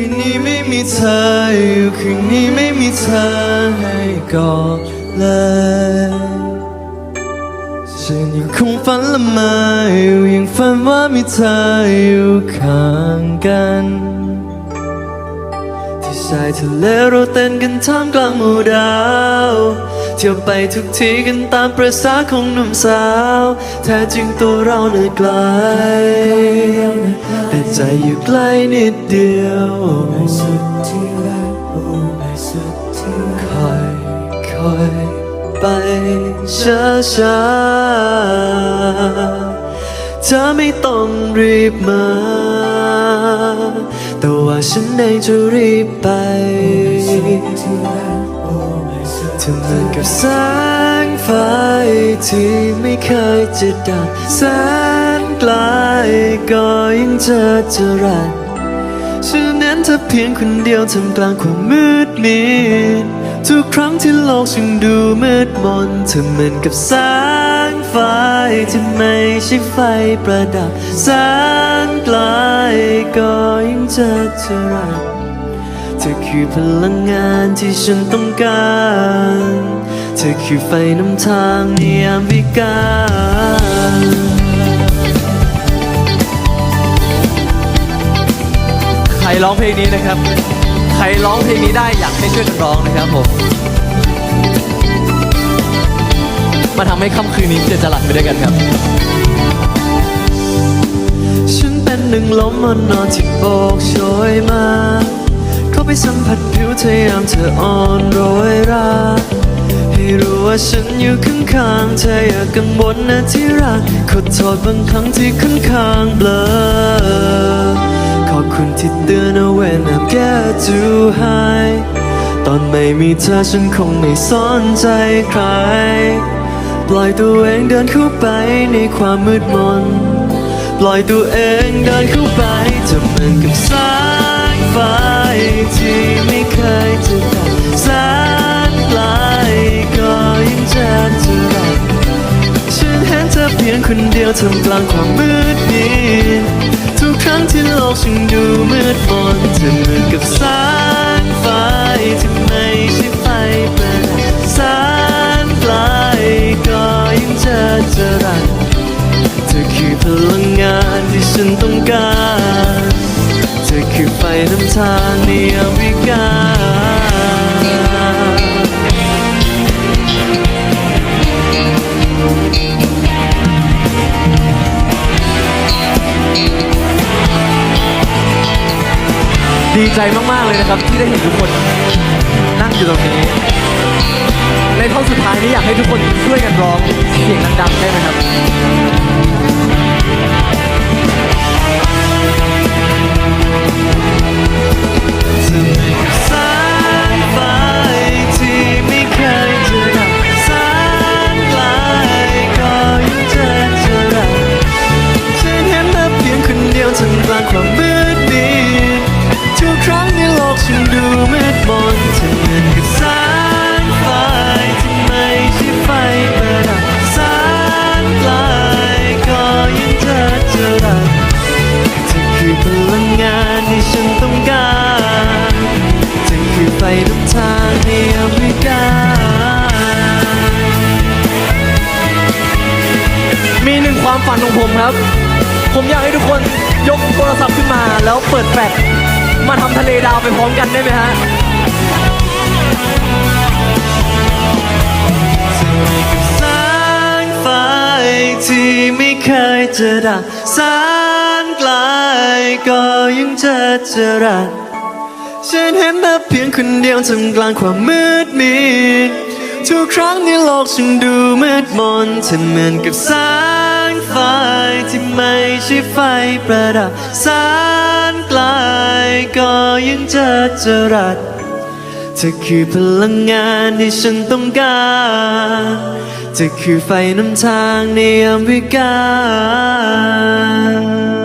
ืนนี้ไม่มีเธออยู่คืนนี้ไม่มีเธอให้กอดเลยฉันยังคงฝันละเมออยู่ยังฝันว่ามีเธออยู่ข้างกันที่ชายทะเลเราเต้นกันท่ามกลางหมู่ดาวเที่ยวไปทุกทีกันตามประสาของหนุ่มสาว แท้จริงตัวเราเหน่ยไกล ใจอยู่ใกล้นิดเดียวคอยคอยไปช้าช้าเธอไม่ต้องรีบมา แต่ว่าฉันเองจะรีบไปเธอเหมือนกับแสงไฟที่ไม่เคยจะดับแสนไกล ก็ยังเจอจอรันฉันนั้นเธอเพียงคนเดียวทำกลางความมืดมิดทุกครั้งที่โลกฉันดูมืดมนเธอเหมือนกับแสงไฟที่ไม่ใช่ไฟประดับแสนไกลก็ยังเจอจอรันเธอคือพลังงานที่ฉันต้องการ เธอคือไฟนำทางในยามวิกาล รร้องเพลงนี้นะครับ ใครร้องเพลงนี้ได้อยากให้ช่วยกันร้องนะครับผมมาทำให้ค่ำคืนนี้เจอจรัสไปด้วยกันครับ ฉันเป็นหนึ่งลมอ่อนนอนที่โบกโชยมาเข้าไปสัมผัสผิวเธอยามเธออ่อนโรยราให้รู้ว่าฉันอยู่ข้างๆเธออย่ากังวลนะที่รักขอโทษบางครั้งที่ค่อนข้างเบลอ ที่เตือนเอาไว้นะแก้จูหายตอนไม่มีเธอฉันคงไม่สนใจใคร ปล่อยตัวเองเดินเข้าไปในความมืดมน ปล่อยตัวเองเดินเข้าไปจะเหมือนกับแสงไฟที่ไม่เคยจะดับแสนไกลก็ยังจะเจอรักฉันเห็นเธอเพียงคนเดียวทำกลางความมืด อคือพลังงานที่ฉันต้องการ เธอคือไฟนำทางในยามวิกาลดีใจมาก ๆ เลยนะครับที่ได้เห็นทุกคนนั่งอยู่ตรงนี้ ในท่อนสุดท้ายนี้อยากให้ทุกคนช่วยกันร้องเสียงดังๆได้ไหมครับ ฝันของผมครับ ผมอยากให้ทุกคนยกโทรศัพท์ขึ้นมา แล้วเปิดแฟลชมาทำทะเลดาวไปพร้อมกันได้ไหมฮะแสงไฟที่ไม่เคยจะดับแสนไกลก็ยังจะเจอรักฉันเห็นเธอเพียงคนเดียวทำกลางความมืดมิดทุกครั้งที่โลกฉันดูมืดมนเธอเหมือนกับแสง ไฟที่ไม่ใช่ไฟประดับสนไกลก็ยังจะเจอรัสเธอคือพลังงานที่ฉันต้องการเธอคือไฟนำทางในยามวิกาล